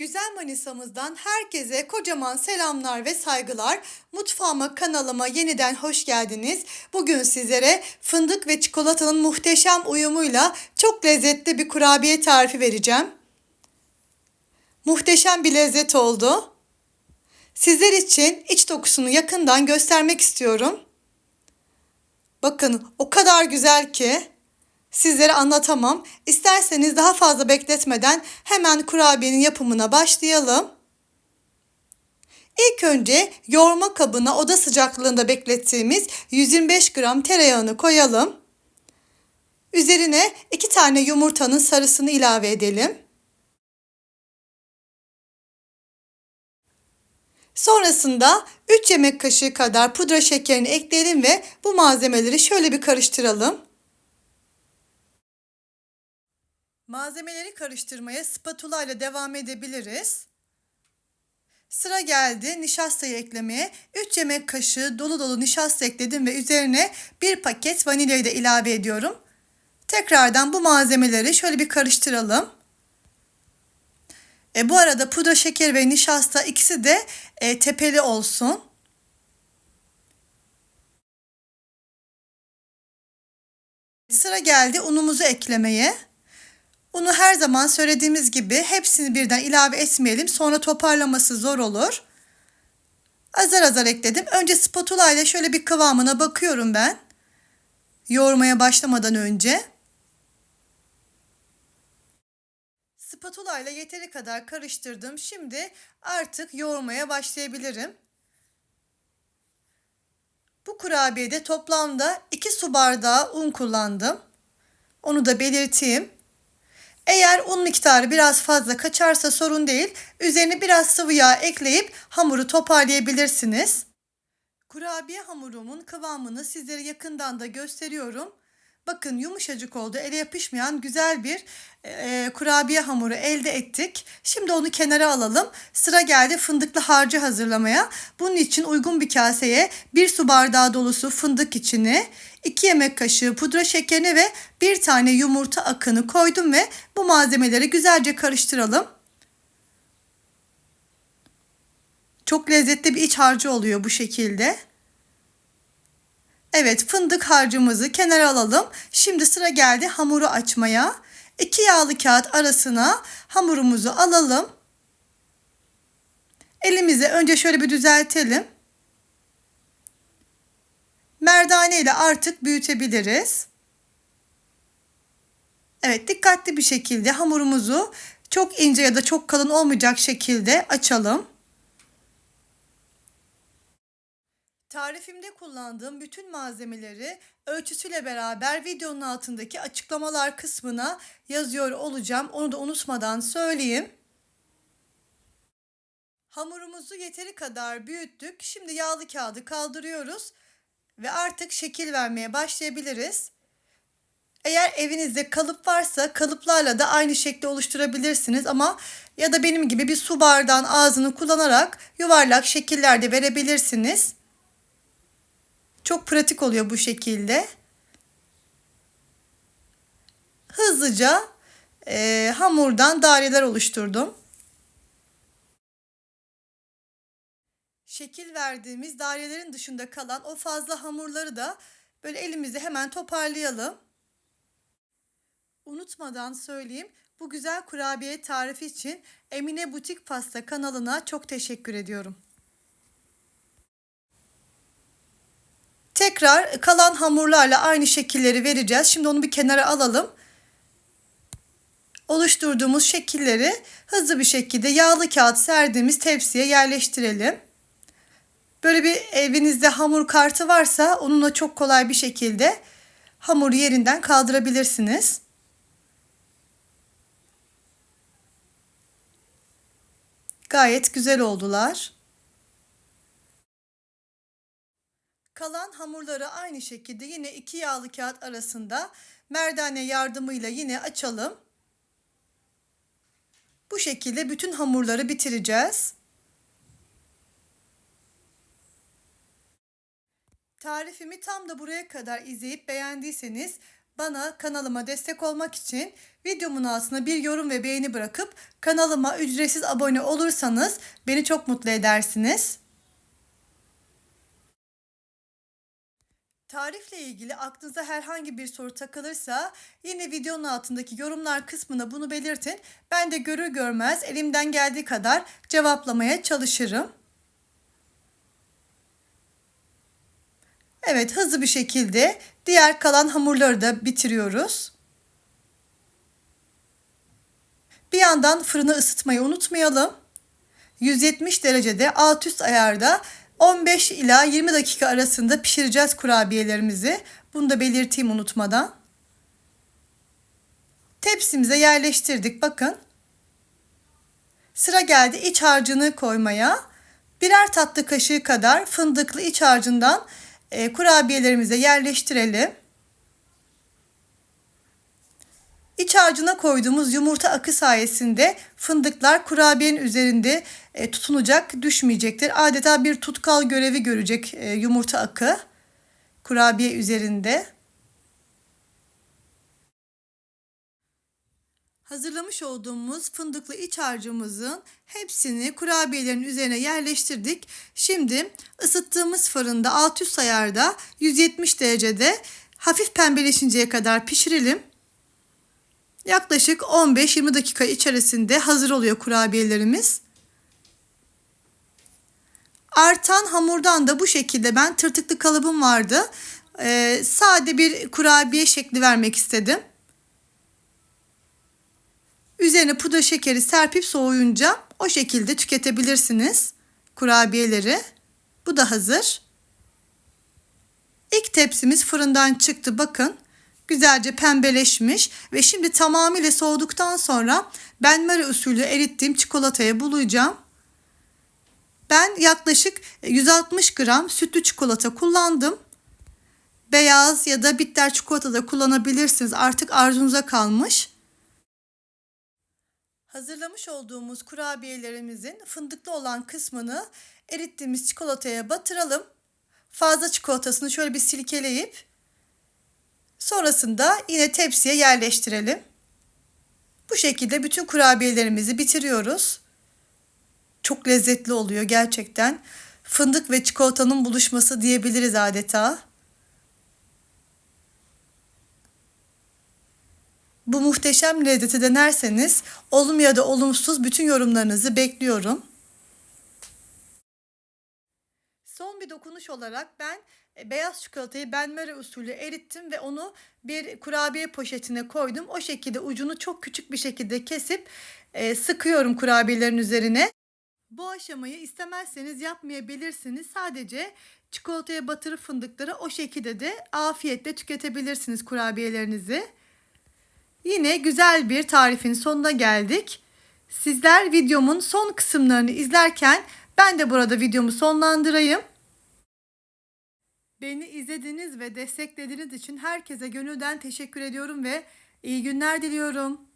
Güzel Manisa'mızdan herkese kocaman selamlar ve saygılar. Mutfağıma kanalıma yeniden hoş geldiniz. Bugün sizlere fındık ve çikolatanın muhteşem uyumuyla çok lezzetli bir kurabiye tarifi vereceğim. Muhteşem bir lezzet oldu. Sizler için iç dokusunu yakından göstermek istiyorum. Bakın o kadar güzel ki sizlere anlatamam. İsterseniz daha fazla bekletmeden hemen kurabiyenin yapımına başlayalım. İlk önce yoğurma kabına oda sıcaklığında beklettiğimiz 125 gram tereyağını koyalım. Üzerine 2 tane yumurtanın sarısını ilave edelim. Sonrasında 3 yemek kaşığı kadar pudra şekerini ekleyelim ve bu malzemeleri şöyle bir karıştıralım. Malzemeleri karıştırmaya spatula ile devam edebiliriz. Sıra geldi nişastayı eklemeye. 3 yemek kaşığı dolu dolu nişasta ekledim ve üzerine bir paket vanilyayı da ilave ediyorum. Tekrardan bu malzemeleri şöyle bir karıştıralım. E, bu arada pudra şeker ve nişasta ikisi de e, tepeli olsun. Sıra geldi unumuzu eklemeye. Unu her zaman söylediğimiz gibi hepsini birden ilave etmeyelim. Sonra toparlaması zor olur. Azar azar ekledim. Önce spatula ile şöyle bir kıvamına bakıyorum ben. Yoğurmaya başlamadan önce. Spatula ile yeteri kadar karıştırdım. Şimdi artık yoğurmaya başlayabilirim. Bu kurabiyede toplamda 2 su bardağı un kullandım. Onu da belirteyim. Eğer un miktarı biraz fazla kaçarsa sorun değil. Üzerine biraz sıvı yağ ekleyip hamuru toparlayabilirsiniz. Kurabiye hamurumun kıvamını sizlere yakından da gösteriyorum. Bakın yumuşacık oldu. Ele yapışmayan güzel bir e, kurabiye hamuru elde ettik. Şimdi onu kenara alalım. Sıra geldi fındıklı harcı hazırlamaya. Bunun için uygun bir kaseye bir su bardağı dolusu fındık içini, 2 yemek kaşığı pudra şekerini ve bir tane yumurta akını koydum ve bu malzemeleri güzelce karıştıralım. Çok lezzetli bir iç harcı oluyor bu şekilde. Evet fındık harcımızı kenara alalım. Şimdi sıra geldi hamuru açmaya. İki yağlı kağıt arasına hamurumuzu alalım. Elimizi önce şöyle bir düzeltelim. Merdane ile artık büyütebiliriz. Evet dikkatli bir şekilde hamurumuzu çok ince ya da çok kalın olmayacak şekilde açalım. Tarifimde kullandığım bütün malzemeleri ölçüsüyle beraber videonun altındaki açıklamalar kısmına yazıyor olacağım. Onu da unutmadan söyleyeyim. Hamurumuzu yeteri kadar büyüttük. Şimdi yağlı kağıdı kaldırıyoruz ve artık şekil vermeye başlayabiliriz. Eğer evinizde kalıp varsa kalıplarla da aynı şekli oluşturabilirsiniz ama ya da benim gibi bir su bardağın ağzını kullanarak yuvarlak şekillerde verebilirsiniz. Çok pratik oluyor bu şekilde. Hızlıca e, hamurdan daireler oluşturdum. Şekil verdiğimiz dairelerin dışında kalan o fazla hamurları da böyle elimizde hemen toparlayalım. Unutmadan söyleyeyim. Bu güzel kurabiye tarifi için Emine Butik Pasta kanalına çok teşekkür ediyorum. Tekrar kalan hamurlarla aynı şekilleri vereceğiz. Şimdi onu bir kenara alalım. Oluşturduğumuz şekilleri hızlı bir şekilde yağlı kağıt serdiğimiz tepsiye yerleştirelim. Böyle bir evinizde hamur kartı varsa onunla çok kolay bir şekilde hamuru yerinden kaldırabilirsiniz. Gayet güzel oldular. Kalan hamurları aynı şekilde yine iki yağlı kağıt arasında merdane yardımıyla yine açalım. Bu şekilde bütün hamurları bitireceğiz. Tarifimi tam da buraya kadar izleyip beğendiyseniz Bana kanalıma destek olmak için videomun altına bir yorum ve beğeni bırakıp kanalıma ücretsiz abone olursanız beni çok mutlu edersiniz. Tarifle ilgili aklınıza herhangi bir soru takılırsa yine videonun altındaki yorumlar kısmına bunu belirtin. Ben de görür görmez elimden geldiği kadar cevaplamaya çalışırım. Evet hızlı bir şekilde diğer kalan hamurları da bitiriyoruz. Bir yandan fırını ısıtmayı unutmayalım. 170 derecede alt üst ayarda 15 ila 20 dakika arasında pişireceğiz kurabiyelerimizi. Bunu da belirteyim unutmadan. Tepsimize yerleştirdik bakın. Sıra geldi iç harcını koymaya. Birer tatlı kaşığı kadar fındıklı iç harcından e, kurabiyelerimize yerleştirelim. İç harcına koyduğumuz yumurta akı sayesinde fındıklar kurabiyenin üzerinde e, tutunacak, düşmeyecektir. Adeta bir tutkal görevi görecek e, yumurta akı kurabiye üzerinde. Hazırlamış olduğumuz fındıklı iç harcımızın hepsini kurabiyelerin üzerine yerleştirdik. Şimdi ısıttığımız fırında 600 ayarda 170 derecede hafif pembeleşinceye kadar pişirelim. Yaklaşık 15-20 dakika içerisinde hazır oluyor kurabiyelerimiz. Artan hamurdan da bu şekilde ben tırtıklı kalıbım vardı. Ee, sade bir kurabiye şekli vermek istedim. Üzerine pudra şekeri serpip soğuyunca o şekilde tüketebilirsiniz kurabiyeleri. Bu da hazır. İlk tepsimiz fırından çıktı bakın. Güzelce pembeleşmiş ve şimdi tamamıyla soğuduktan sonra benmari usulü erittiğim çikolataya bulayacağım. Ben yaklaşık 160 gram sütlü çikolata kullandım. Beyaz ya da bitter çikolata da kullanabilirsiniz. Artık arzunuza kalmış. Hazırlamış olduğumuz kurabiyelerimizin fındıklı olan kısmını erittiğimiz çikolataya batıralım. Fazla çikolatasını şöyle bir silkeleyip sonrasında yine tepsiye yerleştirelim. Bu şekilde bütün kurabiyelerimizi bitiriyoruz. Çok lezzetli oluyor gerçekten. Fındık ve çikolatanın buluşması diyebiliriz adeta. Bu muhteşem lezzeti denerseniz olum ya da olumsuz bütün yorumlarınızı bekliyorum. Bir dokunuş olarak ben e, beyaz çikolatayı benmari usulü erittim ve onu bir kurabiye poşetine koydum. O şekilde ucunu çok küçük bir şekilde kesip e, sıkıyorum kurabiyelerin üzerine. Bu aşamayı istemezseniz yapmayabilirsiniz. Sadece çikolataya batırıp fındıkları o şekilde de afiyetle tüketebilirsiniz kurabiyelerinizi. Yine güzel bir tarifin sonuna geldik. Sizler videomun son kısımlarını izlerken ben de burada videomu sonlandırayım. Beni izlediğiniz ve desteklediğiniz için herkese gönülden teşekkür ediyorum ve iyi günler diliyorum.